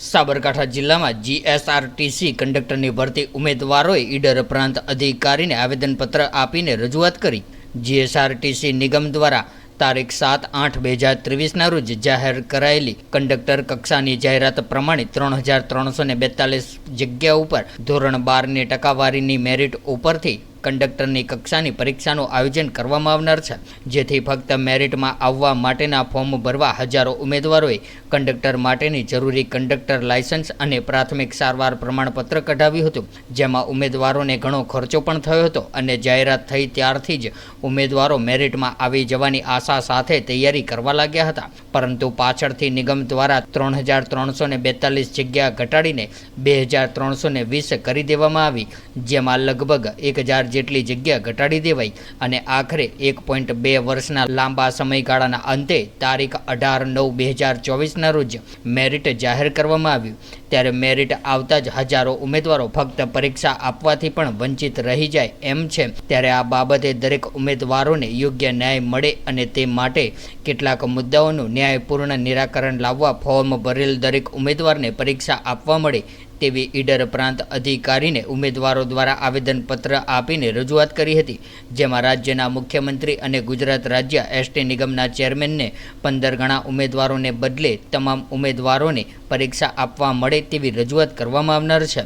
સાબરકાંઠા જિલ્લામાં જીએસઆરટીસી કંડક્ટરની ભરતી ઉમેદવારોએ ઈડર પ્રાંત અધિકારીને આવેદનપત્ર આપીને રજૂઆત કરી. જીએસઆરટીસી નિગમ દ્વારા તારીખ સાત આઠ બે હજાર ત્રેવીસના રોજ જાહેર કરાયેલી કંડક્ટર કક્ષાની જાહેરાત પ્રમાણે ત્રણ હજાર ત્રણસો ને બેતાલીસ જગ્યા ઉપર ધોરણ બારની ટકાવારીની મેરિટ ઉપરથી કંડક્ટરની કક્ષાની પરીક્ષાનું આયોજન કરવામાં આવનાર છે. જેથી ફક્ત મેરિટમાં આવવા માટેના ફોર્મ ભરવા હજારો ઉમેદવારોએ કંડક્ટર માટેની જરૂરી કંડક્ટર લાયસન્સ અને પ્રાથમિક સારવાર પ્રમાણપત્ર કઢાવ્યું હતું, જેમાં ઉમેદવારોને ઘણો ખર્ચો પણ થયો હતો અને જાહેરાત થઈ ત્યારથી જ ઉમેદવારો મેરિટમાં આવી જવાની આશા સાથે તૈયારી કરવા લાગ્યા હતા. પરંતુ પાછળથી નિગમ દ્વારા ત્રણ હજાર ત્રણસો ને બેતાલીસ જગ્યા ઘટાડીને બે હજાર ત્રણસો વીસ કરી દેવામાં આવી, જેમાં લગભગ એક હજાર જેટલી જગ્યા ઘટાડી દેવાઈ અને આખરે એક પોઈન્ટ બે વર્ષના લાંબા સમયગાળાના અંતે તારીખ અઢાર નવ બે હજાર ચોવીસના રોજ મેરિટ જાહેર કરવામાં આવ્યું. ત્યારે મેરિટ આવતા જ હજારો ઉમેદવારો ફક્ત પરીક્ષા આપવાથી પણ વંચિત રહી જાય એમ છે. ત્યારે આ બાબતે દરેક ઉમેદવારોને યોગ્ય ન્યાય મળે અને તે માટે કેટલાક મુદ્દાઓનું ન્યાયપૂર્ણ નિરાકરણ લાવવા ફોર્મ ભરેલ દરેક ઉમેદવારને પરીક્ષા આપવા મળે તેવી ઈડર પ્રાંત અધિકારીને ઉમેદવારો દ્વારા આવેદનપત્ર આપીને રજૂઆત કરી હતી, જેમાં રાજ્યના મુખ્યમંત્રી અને ગુજરાત રાજ્ય એસટી નિગમના ચેરમેનને પંદર ગણા ઉમેદવારોને બદલે તમામ ઉમેદવારોને પરીક્ષા આપવા મળે તેવી રજૂઆત કરવામાં આવનાર છે.